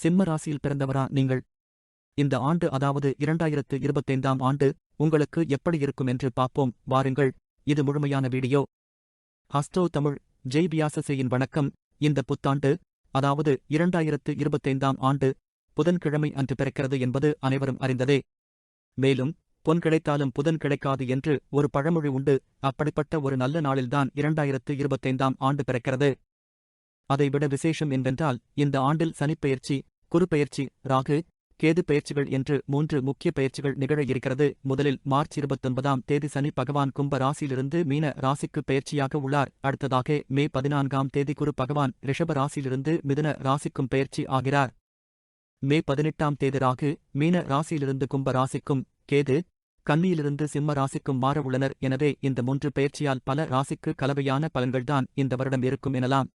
சிம்ம ராசியில் பிறந்தவரா நீங்கள்? இந்த ஆண்டு அதாவது இரண்டாயிரத்து இருபத்தைந்தாம் ஆண்டு உங்களுக்கு எப்படி இருக்கும் என்று பார்ப்போம். வாருங்கள் இது முழுமையான வீடியோ. ஹஸ்டோ தமிழ் ஜெய் வியாசசேயின் வணக்கம். இந்த புத்தாண்டு அதாவது இரண்டாயிரத்து இருபத்தைந்தாம் ஆண்டு புதன்கிழமை அன்று பிறக்கிறது என்பது அனைவரும் அறிந்ததே. மேலும் பொன் கிடைத்தாலும் புதன் கிடைக்காது என்று ஒரு பழமொழி உண்டு. அப்படிப்பட்ட ஒரு நல்ல நாளில்தான் இரண்டாயிரத்து இருபத்தைந்தாம் ஆண்டு பிறக்கிறது. அதைவிட விசேஷம் என்னவென்றால் இந்த ஆண்டில் சனிப்பெயர்ச்சி குறுப்பெயர்ச்சி ராகு கேது பெயர்ச்சிகள் என்று மூன்று முக்கிய பயிற்சிகள் நிகழ இருக்கிறது. முதலில் மார்ச் இருபத்தொன்பதாம் தேதி சனி பகவான் கும்ப ராசியிலிருந்து மீன ராசிக்கு பெயர்ச்சியாக உள்ளார். அடுத்ததாக மே பதினான்காம் தேதி குரு பகவான் ரிஷப ராசியிலிருந்து மிதுன ராசிக்கும் பெயர்ச்சி ஆகிறார். மே பதினெட்டாம் தேதி ராகு மீன ராசியிலிருந்து கும்ப ராசிக்கும் கேது கன்னியிலிருந்து சிம்ம ராசிக்கும் மாற உள்ளனர். எனவே இந்த மூன்று பெயர்ச்சியால் பல ராசிக்கு கலவையான பலன்கள்தான் இந்த வருடம் இருக்கும் எனலாம்.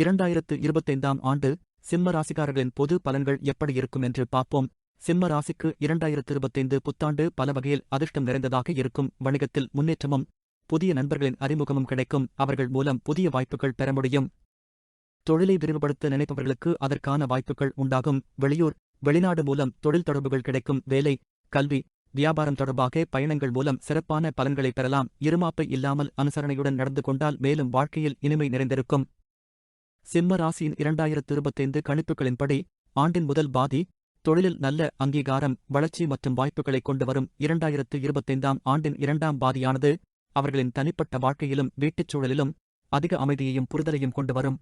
இரண்டாயிரத்து இருபத்தைந்தாம் ஆண்டு சிம்ம ராசிக்காரர்களின் பொது பலன்கள் எப்படி இருக்கும் என்று பார்ப்போம். சிம்ம ராசிக்கு இரண்டாயிரத்து இருபத்தைந்து புத்தாண்டு பல வகையில் அதிர்ஷ்டம் நிறைந்ததாக இருக்கும். வணிகத்தில் முன்னேற்றமும் புதிய நண்பர்களின் அறிமுகமும் கிடைக்கும். அவர்கள் மூலம் புதிய வாய்ப்புகள் பெற முடியும். தொழிலை விரிவுபடுத்த நினைப்பவர்களுக்கு அதற்கான வாய்ப்புகள் உண்டாகும். வெளியூர் வெளிநாடு மூலம் தொழில் தொடர்புகள் கிடைக்கும். வேலை கல்வி வியாபாரம் தொடர்பாக பயணங்கள் மூலம் சிறப்பான பலன்களை பெறலாம். இருமாப்பை இல்லாமல் அனுசரணையுடன் நடந்து கொண்டால் மேலும் வாழ்க்கையில் இனிமை நிறைந்திருக்கும். சிம்ம ராசியின் இரண்டாயிரத்து இருபத்தைந்து கணிப்புகளின்படி ஆண்டின் முதல் பாதி தொழிலில் நல்ல அங்கீகாரம் வளர்ச்சி மற்றும் வாய்ப்புகளை கொண்டு வரும் இரண்டாயிரத்து இருபத்தைந்தாம் ஆண்டின் இரண்டாம் பாதியானது அவர்களின் தனிப்பட்ட வாழ்க்கையிலும் வீட்டுச் சூழலிலும் அதிக அமைதியையும் புரிதலையும் கொண்டு வரும்.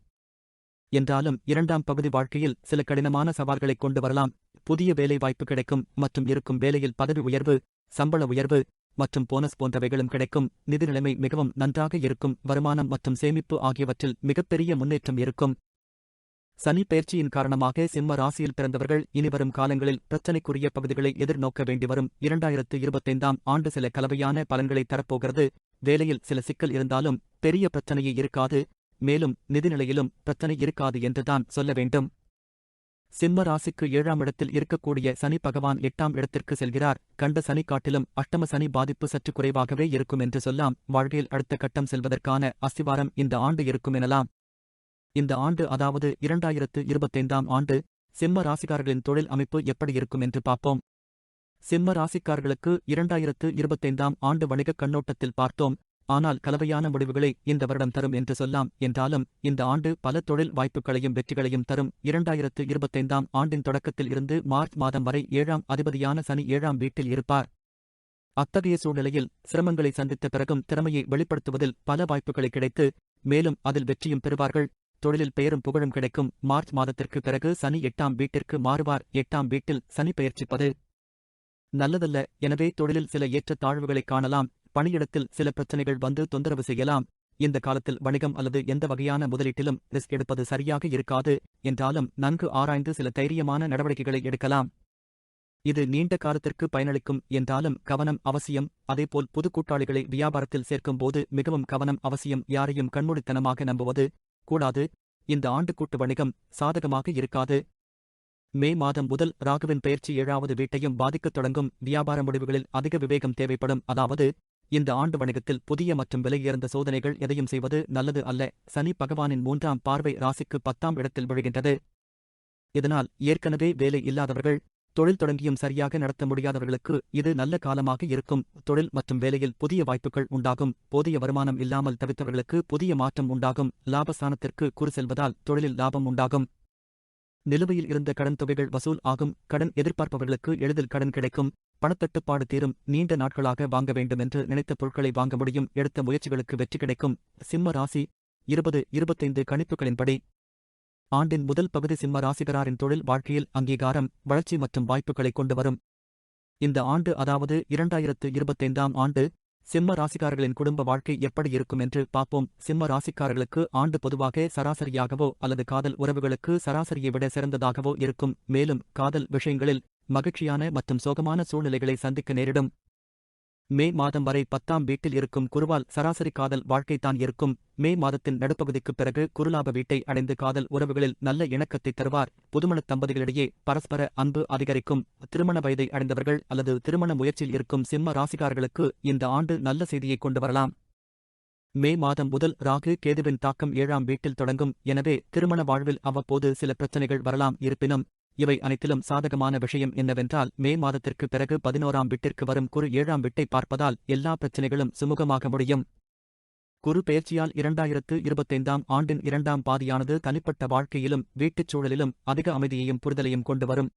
என்றாலும் இரண்டாம் பகுதி வாழ்க்கையில் சில கடினமான சவால்களை கொண்டு வரலாம். புதிய வேலை வாய்ப்பு கிடைக்கும் மற்றும் இருக்கும் வேலையில் பதவி உயர்வு சம்பள உயர்வு மற்றும் போனஸ் போன்றவைகளும் கிடைக்கும். நிதி நிலைமை மிகவும் நன்றாக இருக்கும். வருமானம் மற்றும் சேமிப்பு ஆகியவற்றில் மிகப்பெரிய முன்னேற்றம் இருக்கும். சனி பயிற்சியின் காரணமாக சிம்ம ராசியில் பிறந்தவர்கள் இனிவரும் காலங்களில் பிரச்சனைக்குரிய பகுதிகளை எதிர்நோக்க வேண்டி வரும். இரண்டாயிரத்து இருபத்தைந்தாம் ஆண்டு சில கலவையான பலன்களை தரப்போகிறது. வேலையில் சில சிக்கல் இருந்தாலும் பெரிய பிரச்சனையே இருக்காது. மேலும் நிதிநிலையிலும் பிரச்சனை இருக்காது என்றுதான் சொல்ல வேண்டும். சிம்ம ராசிக்கு ஏழாம் இடத்தில் இருக்கக்கூடிய சனி பகவான் எட்டாம் இடத்திற்கு செல்கிறார். கண்ட சனி காட்டிலும் அஷ்டம சனி பாதிப்பு சற்று குறைவாகவே இருக்கும் என்று சொல்லாம். வாழ்க்கையில் அடுத்த கட்டம் செல்வதற்கான அஸ்திவாரம் இந்த ஆண்டு இருக்கும் எனலாம். இந்த ஆண்டு அதாவது இரண்டாயிரத்து இருபத்தைந்தாம் ஆண்டு சிம்ம ராசிக்காரர்களின் தொழில் அமைப்பு எப்படி இருக்கும் என்று பார்ப்போம். சிம்ம ராசிக்காரர்களுக்கு இரண்டாயிரத்து இருபத்தைந்தாம் ஆண்டு வணிகக் கண்ணோட்டத்தில் பார்த்தோம். ஆனால் கலவையான முடிவுகளை இந்த வருடம் தரும் என்று சொல்லாம் என்றாலும் இந்த ஆண்டு பல தொழில் வாய்ப்புகளையும் வெற்றிகளையும் தரும். இரண்டாயிரத்து இருபத்தைந்தாம் ஆண்டின் தொடக்கத்தில் இருந்து மார்ச் மாதம் வரை ஏழாம் அதிபதியான சனி ஏழாம் வீட்டில் இருப்பார். அத்தகைய சூழ்நிலையில் சிரமங்களை சந்தித்த பிறகும் திறமையை வெளிப்படுத்துவதில் பல வாய்ப்புகளை கிடைத்து மேலும் அதில் வெற்றியும் பெறுவார்கள். தொழிலில் பெயரும் புகழும் கிடைக்கும். மார்ச் மாதத்திற்கு பிறகு சனி எட்டாம் வீட்டிற்கு மாறுவார். எட்டாம் வீட்டில் சனி பெயர்ச்சிப்பது நல்லதல்ல. எனவே தொழிலில் சில ஏற்ற தாழ்வுகளை காணலாம். பணியிடத்தில் சில பிரச்சனைகள் வந்து தொந்தரவு செய்யலாம். இந்த காலத்தில் வணிகம் அல்லது எந்த வகையான முதலீட்டிலும் ரிஸ்க் எடுப்பது சரியாக இருக்காது என்றாலும் நன்கு ஆராய்ந்து சில தைரியமான நடவடிக்கைகளை எடுக்கலாம். இது நீண்ட காலத்திற்கு பயனளிக்கும் என்றாலும் கவனம் அவசியம். அதேபோல் புது கூட்டாளிகளை வியாபாரத்தில் சேர்க்கும் போது மிகவும் கவனம் அவசியம். யாரையும் கண்மூடித்தனமாக நம்புவது கூடாது. இந்த ஆண்டு கூட்டு வணிகம் சாதகமாக இருக்காது. மே மாதம் முதல் ராகுவின் பயிற்சி ஏழாவது வீட்டையும் பாதிக்கத் தொடங்கும். வியாபார முடிவுகளில் அதிக விவேகம் தேவைப்படும். அதாவது இந்த ஆண்டு வணிகத்தில் புதிய மற்றும் விலையுயர்ந்த சோதனைகள் எதையும் செய்வது நல்லது அல்ல. சனி பகவானின் மூன்றாம் பார்வை ராசிக்கு பத்தாம் இடத்தில் விழுகின்றது. இதனால் ஏற்கனவே வேலை இல்லாதவர்கள் தொழில் தொடங்கியும் சரியாக நடத்த முடியாதவர்களுக்கு இது நல்ல காலமாக இருக்கும். தொழில் மற்றும் வேலையில் புதிய வாய்ப்புகள் உண்டாகும். போதிய வருமானம் இல்லாமல் தவித்தவர்களுக்கு புதிய மாற்றம் உண்டாகும். லாபஸ்தானத்திற்கு குறு செல்வதால் தொழிலில் லாபம் உண்டாகும். நிலுவையில் இருந்த கடன் தொகைகள் வசூல் ஆகும். கடன் எதிர்பார்ப்பவர்களுக்கு எளிதில் கடன் கிடைக்கும். பணத்தட்டுப்பாடு தீரும் நீண்ட நாட்களாக வாங்க வேண்டுமென்று நினைத்த பொருட்களை வாங்க முடியும். எடுத்த முயற்சிகளுக்கு வெற்றி கிடைக்கும். சிம்ம ராசி இருபது இருபத்தைந்து கணிப்புகளின்படி ஆண்டின் முதல் பகுதி சிம்ம ராசிகராரின் தொழில் வாழ்க்கையில் அங்கீகாரம் வளர்ச்சி மற்றும் வாய்ப்புகளை கொண்டு வரும். இந்த ஆண்டு அதாவது இரண்டாயிரத்து இருபத்தைந்தாம் ஆண்டு சிம்ம ராசிக்காரர்களின் குடும்ப வாழ்க்கை எப்படி இருக்கும் என்று பார்ப்போம். சிம்ம ராசிக்காரர்களுக்கு ஆண்டு பொதுவாக சராசரியாகவோ அல்லது காதல் உறவுகளுக்கு சராசரியை விட சிறந்ததாகவோ இருக்கும். மேலும் காதல் விஷயங்களில் மகிழ்ச்சியான மற்றும் சோகமான சூழ்நிலைகளை சந்திக்க நேரிடும். மே மாதம் வரை பத்தாம் வீட்டில் இருக்கும் குருவால் சராசரி காதல் வாழ்க்கைத்தான் இருக்கும். மே மாதத்தின் நடுப்பகுதிக்குப் பிறகு குருலாப வீட்டை அடைந்து காதல் உறவுகளில் நல்ல இணக்கத்தை தருவார். புதுமணத் தம்பதிகளிடையே பரஸ்பர அன்பு அதிகரிக்கும். திருமண வயதை அடைந்தவர்கள் அல்லது திருமண முயற்சியில் இருக்கும் சிம்ம ராசிகார்களுக்கு இந்த ஆண்டு நல்ல செய்தியை கொண்டு வரலாம். மே மாதம் முதல் ராகு கேதுவின் தாக்கம் ஏழாம் வீட்டில் தொடங்கும். எனவே திருமண வாழ்வில் அவ்வப்போது சில பிரச்சனைகள் வரலாம். இருப்பினும் இவை அனைத்திலும் சாதகமான விஷயம் என்னவென்றால் மே மாதத்திற்கு பிறகு பதினோராம் வீட்டிற்கு வரும் குரு ஏழாம் வீட்டை பார்ப்பதால் எல்லா பிரச்சனைகளும் சுமூகமாக முடியும். குரு பெயர்ச்சியால் இரண்டாயிரத்து இருபத்தைந்தாம் ஆண்டின் இரண்டாம் பாதியானது தனிப்பட்ட வாழ்க்கையிலும் வீட்டுச் சூழலிலும் அதிக அமைதியையும் புரிதலையும் கொண்டு வரும்.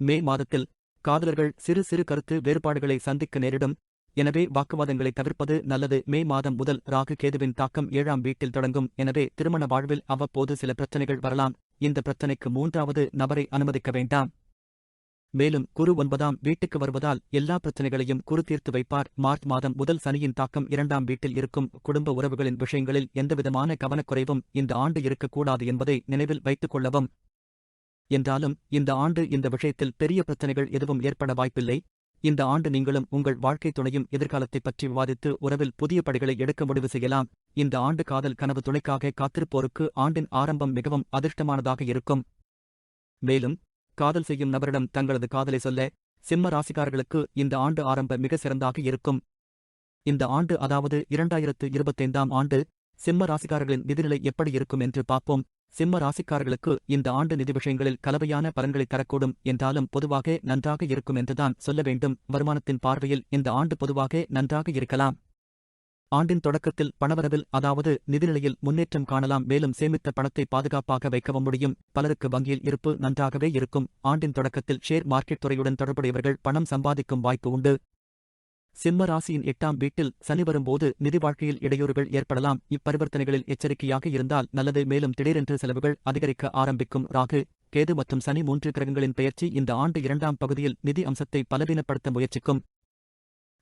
மே மாதத்தில் காதலர்கள் சிறு சிறு கருத்து வேறுபாடுகளை சந்திக்க நேரிடும். எனவே வாக்குவாதங்களை தவிர்ப்பது நல்லது. மே மாதம் முதல் ராகு கேதுவின் தாக்கம் ஏழாம் வீட்டில் தொடங்கும். எனவே திருமண வாழ்வில் அவ்வப்போது சில பிரச்சனைகள் வரலாம். இந்த பிரச்சனைக்கு மூன்றாவது நபரை அனுமதிக்க வேண்டாம். மேலும் குரு ஒன்பதாம் வீட்டுக்கு வருவதால் எல்லா பிரச்சனைகளையும் குரு தீர்த்து வைப்பார். மார்ச் மாதம் முதல் சனியின் தாக்கம் இரண்டாம் வீட்டில் இருக்கும் குடும்ப உறவுகளின் விஷயங்களில் எந்தவிதமான கவனக்குறைவும் இந்த ஆண்டு இருக்கக்கூடாது என்பதை நினைவில் வைத்துக் கொள்ளவும். என்றாலும் இந்த ஆண்டு இந்த விஷயத்தில் பெரிய பிரச்சனைகள் எதுவும் ஏற்பட வாய்ப்பில்லை. இந்த ஆண்டு நீங்களும் உங்கள் வாழ்க்கை துணையும் எதிர்காலத்தைப் பற்றி விவாதித்து உறவில் புதிய படிகளை எடுக்க முடிவு செய்யலாம். இந்த ஆண்டு காதல் கனவு துணைக்காக காத்திருப்போருக்கு ஆண்டின் ஆரம்பம் மிகவும் அதிர்ஷ்டமானதாக இருக்கும். மேலும் காதல் செய்யும் நபரிடம் தங்களது காதலை சொல்ல சிம்ம ராசிக்காரர்களுக்கு இந்த ஆண்டு ஆரம்ப மிக சிறந்தாக இருக்கும். இந்த ஆண்டு அதாவது இரண்டாயிரத்து இருபத்தைந்தாம் ஆண்டு சிம்ம ராசிக்காரர்களின் நிதிநிலை எப்படி இருக்கும் என்று பார்ப்போம். சிம்ம ராசிக்காரர்களுக்கு இந்த ஆண்டு நிதி விஷயங்களில் கலவையான பலன்களை தரக்கூடும் என்றாலும் பொதுவாக நன்றாக இருக்கும் என்றுதான் சொல்ல வேண்டும். வருமானத்தின் பார்வையில் இந்த ஆண்டு பொதுவாக நன்றாக இருக்கலாம். ஆண்டின் தொடக்கத்தில் பணவரவில் அதாவது நிதிநிலையில் முன்னேற்றம் காணலாம் மேலும் சேமித்த பணத்தை பாதுகாப்பாக வைக்கவும் முடியும். பலருக்கு வங்கியில் இருப்பு நன்றாகவே இருக்கும். ஆண்டின் தொடக்கத்தில் ஷேர் மார்க்கெட் துறையுடன் தொடர்புடையவர்கள் பணம் சம்பாதிக்கும் வாய்ப்பு உண்டு. சிம்ம ராசியின் எட்டாம் வீட்டில் சனி வரும்போது நிதி வாழ்க்கையில் இடையூறுகள் ஏற்படலாம். இப்பரிவர்த்தனைகளில் எச்சரிக்கையாக இருந்தால் நல்லது. மேலும் திடீரென்று செலவுகள் அதிகரிக்க ஆரம்பிக்கும். ராகு கேது மற்றும் சனி மூன்று கிரகங்களின் பெயர்ச்சி இந்த ஆண்டு இரண்டாம் பகுதியில் நிதி அம்சத்தை பலவீனப்படுத்த முயற்சிக்கும்.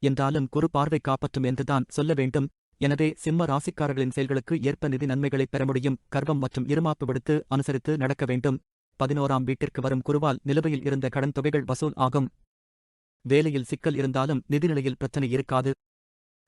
என்றாலும் குறு பார்வை காப்பற்றும் என்றுதான் சொல்ல வேண்டும். எனவே சிம்ம ராசிக்காரர்களின் செயல்களுக்கு ஏற்ப நிதி நன்மைகளை பெற முடியும். கர்வம் மற்றும் இருமாப்பு விடுத்து அனுசரித்து நடக்க வேண்டும். பதினோராம் வீட்டிற்கு வரும் குருவால் நிலுவையில் இருந்த கடன் தொகைகள் வசூல் ஆகும். வேலையில் சிக்கல் இருந்தாலும் நிதிநிலையில் பிரச்சனை இருக்காது.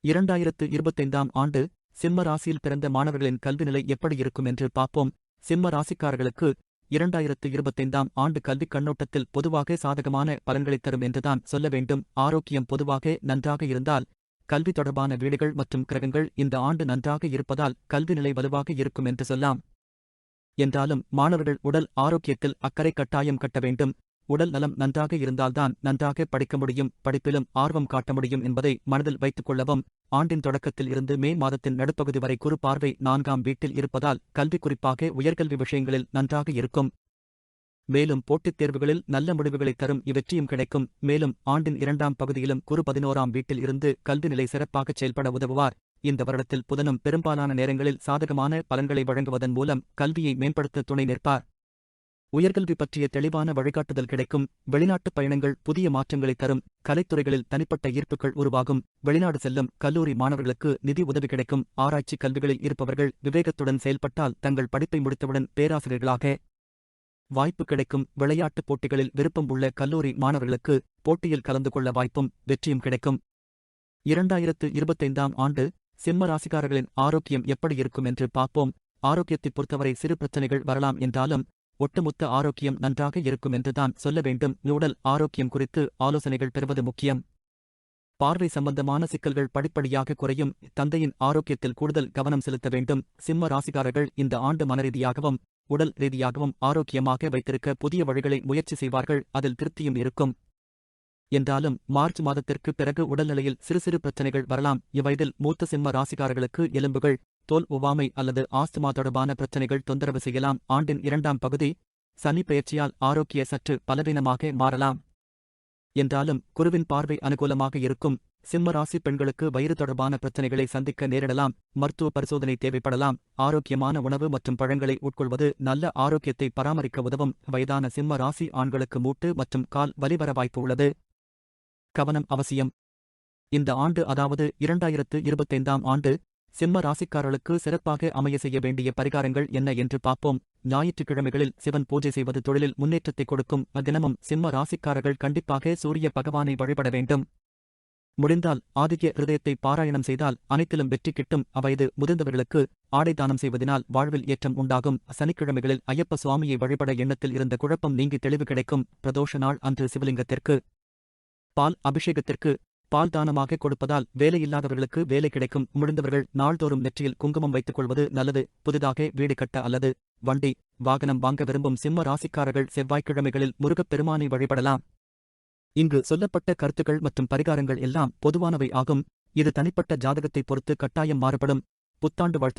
இரண்டாயிரத்து இருபத்தைந்தாம் ஆண்டு சிம்ம ராசியில் பிறந்த மாணவர்களின் கல்வி நிலை எப்படி இருக்கும் என்று பார்ப்போம். சிம்ம ராசிக்காரர்களுக்கு இரண்டாயிரத்து இருபத்தைந்தாம் ஆண்டு கல்விக் கண்ணோட்டத்தில் பொதுவாக சாதகமான பலன்களைத் தரும் என்றுதான் சொல்ல வேண்டும். ஆரோக்கியம் பொதுவாக நன்றாக இருந்தால் கல்வி தொடர்பான வீடுகள் மற்றும் கிரகங்கள் இந்த ஆண்டு நன்றாக இருப்பதால் கல்வி நிலை வலுவாக இருக்கும் என்று சொல்லலாம் என்றாலும் மாணவர்கள் உடல் ஆரோக்கியத்தில் அக்கறை கட்டாயம் கட்ட வேண்டும். உடல் நலம் நன்றாக இருந்தால்தான் நன்றாக படிக்க முடியும் படிப்பிலும் ஆர்வம் காட்ட முடியும் என்பதை மனதில் வைத்துக் கொள்ளவும். ஆண்டின் தொடக்கத்தில் இருந்து மே மாதத்தின் நடுப்பகுதி வரை குறு பார்வை நான்காம் வீட்டில் இருப்பதால் கல்வி குறிப்பாக உயர்கல்வி விஷயங்களில் நன்றாக இருக்கும். மேலும் போட்டித் தேர்வுகளில் நல்ல முடிவுகளை தரும் இவற்றையும் கிடைக்கும். மேலும் ஆண்டின் இரண்டாம் பகுதியிலும் குறு பதினோராம் வீட்டில் இருந்து கல்வி நிலை சிறப்பாகச் செயல்பட உதவுவார். இந்த வருடத்தில் புதனும் பெரும்பாலான நேரங்களில் சாதகமான பலன்களை வழங்குவதன் மூலம் கல்வியை மேம்படுத்த துணை நிற்பார். உயர்கல்வி பற்றிய தெளிவான வழிகாட்டுதல் கிடைக்கும். வெளிநாட்டுப் பயணங்கள் புதிய மாற்றங்களை தரும். கலைத்துறைகளில் தனிப்பட்ட ஈர்ப்புகள் உருவாகும். வெளிநாடு செல்லும் கல்லூரி மாணவர்களுக்கு நிதி உதவி கிடைக்கும். ஆராய்ச்சி கல்விகளில் இருப்பவர்கள் விவேகத்துடன் செயல்பட்டால் தங்கள் படிப்பை முடித்தவுடன் பேராசிரியர்களாக வாய்ப்பு கிடைக்கும். விளையாட்டுப் போட்டிகளில் விருப்பம் உள்ள கல்லூரி மாணவர்களுக்கு போட்டியில் கலந்து கொள்ள வாய்ப்பும் வெற்றியும் கிடைக்கும். இரண்டாயிரத்து இருபத்தைந்தாம் ஆண்டு சிம்ம ராசிக்காரர்களின் ஆரோக்கியம் எப்படி இருக்கும் என்று பார்ப்போம். ஆரோக்கியத்தைப் பொறுத்தவரை சிறு பிரச்சனைகள் வரலாம் என்றாலும் ஒட்டுமொத்த ஆரோக்கியம் நன்றாக இருக்கும் என்றுதான் சொல்ல வேண்டும். உடல் ஆரோக்கியம் குறித்து ஆலோசனைகள் பெறுவது முக்கியம். பார்வை சம்பந்தமான சிக்கல்கள் படிப்படியாக குறையும். தந்தையின் ஆரோக்கியத்தில் கூடுதல் கவனம் செலுத்த வேண்டும். சிம்ம ராசிகாரர்கள் இந்த ஆண்டு மனரீதியாகவும் உடல் ரீதியாகவும் ஆரோக்கியமாக வைத்திருக்க புதிய வழிகளை முயற்சி செய்வார்கள். அதில் திருப்தியும் இருக்கும். என்றாலும் மார்ச் மாதத்திற்கு பிறகு உடல்நிலையில் சிறு சிறு பிரச்சனைகள் வரலாம். இவ்வயதில் மூத்த சிம்ம ராசிகாரர்களுக்கு எலும்புகள் தோல் ஒவ்வாமை அல்லது ஆஸ்துமா தொடர்பான பிரச்சனைகள் தொந்தரவு செய்யலாம். ஆண்டின் இரண்டாம் பகுதி சனிப்பெயர்ச்சியால் ஆரோக்கிய சற்று பலவீனமாக மாறலாம். என்றாலும் குருவின் பார்வை அனுகூலமாக இருக்கும். சிம்ம ராசி பெண்களுக்கு வயிறு தொடர்பான பிரச்சனைகளை சந்திக்க நேரிடலாம். மருத்துவ பரிசோதனை தேவைப்படலாம். ஆரோக்கியமான உணவு மற்றும் பழங்களை உட்கொள்வது நல்ல ஆரோக்கியத்தை பராமரிக்க உதவும். வயதான சிம்ம ராசி ஆண்களுக்கு மூட்டு மற்றும் கால் வலிவர வாய்ப்பு உள்ளது. கவனம் அவசியம். இந்த ஆண்டு அதாவது இரண்டாயிரத்து இருபத்தைந்தாம் ஆண்டு சிம்ம ராசிக்காரர்களுக்கு சிறப்பாக அமைய செய்ய வேண்டிய பரிகாரங்கள் என்ன என்று பார்ப்போம். ஞாயிற்றுக்கிழமைகளில் சிவன் பூஜை செய்வது தொழிலில் முன்னேற்றத்தை கொடுக்கும். அத்தினமும் சிம்ம ராசிக்காரர்கள் கண்டிப்பாக சூரிய பகவானை வழிபட வேண்டும். முடிந்தால் ஆதித்ய ஹிருதயத்தை பாராயணம் செய்தால் அனைத்திலும் வெற்றி கிட்டும். அவயது முதிர்ந்தவர்களுக்கு ஆடை தானம் செய்வதனால் வாழ்வில் ஏற்றம் உண்டாகும். சனிக்கிழமைகளில் ஐயப்ப சுவாமியை வழிபட எண்ணத்தில் இருந்த குழப்பம் நீங்கி தெளிவு கிடைக்கும். பிரதோஷ நாள் அன்று சிவலிங்கத்திற்கு பால் அபிஷேகத்திற்கு பால் தானமாக கொடுப்பதால் வேலையில்லாதவர்களுக்கு வேலை கிடைக்கும். முடிந்தவர்கள் நாள்தோறும் நெற்றியில் குங்குமம் வைத்துக் கொள்வது நல்லது. புதிதாக வீடு கட்ட அல்லது வண்டி வாகனம் வாங்க விரும்பும் சிம்ம ராசிக்காரர்கள் செவ்வாய்க்கிழமைகளில் முருகப் பெருமானை வழிபடலாம். இங்கு சொல்லப்பட்ட கருத்துக்கள் மற்றும் பரிகாரங்கள் எல்லாம் பொதுவானவை ஆகும். இது தனிப்பட்ட ஜாதகத்தை பொறுத்து கட்டாயம் மாறுபடும். புத்தாண்டு வாழ்த்து.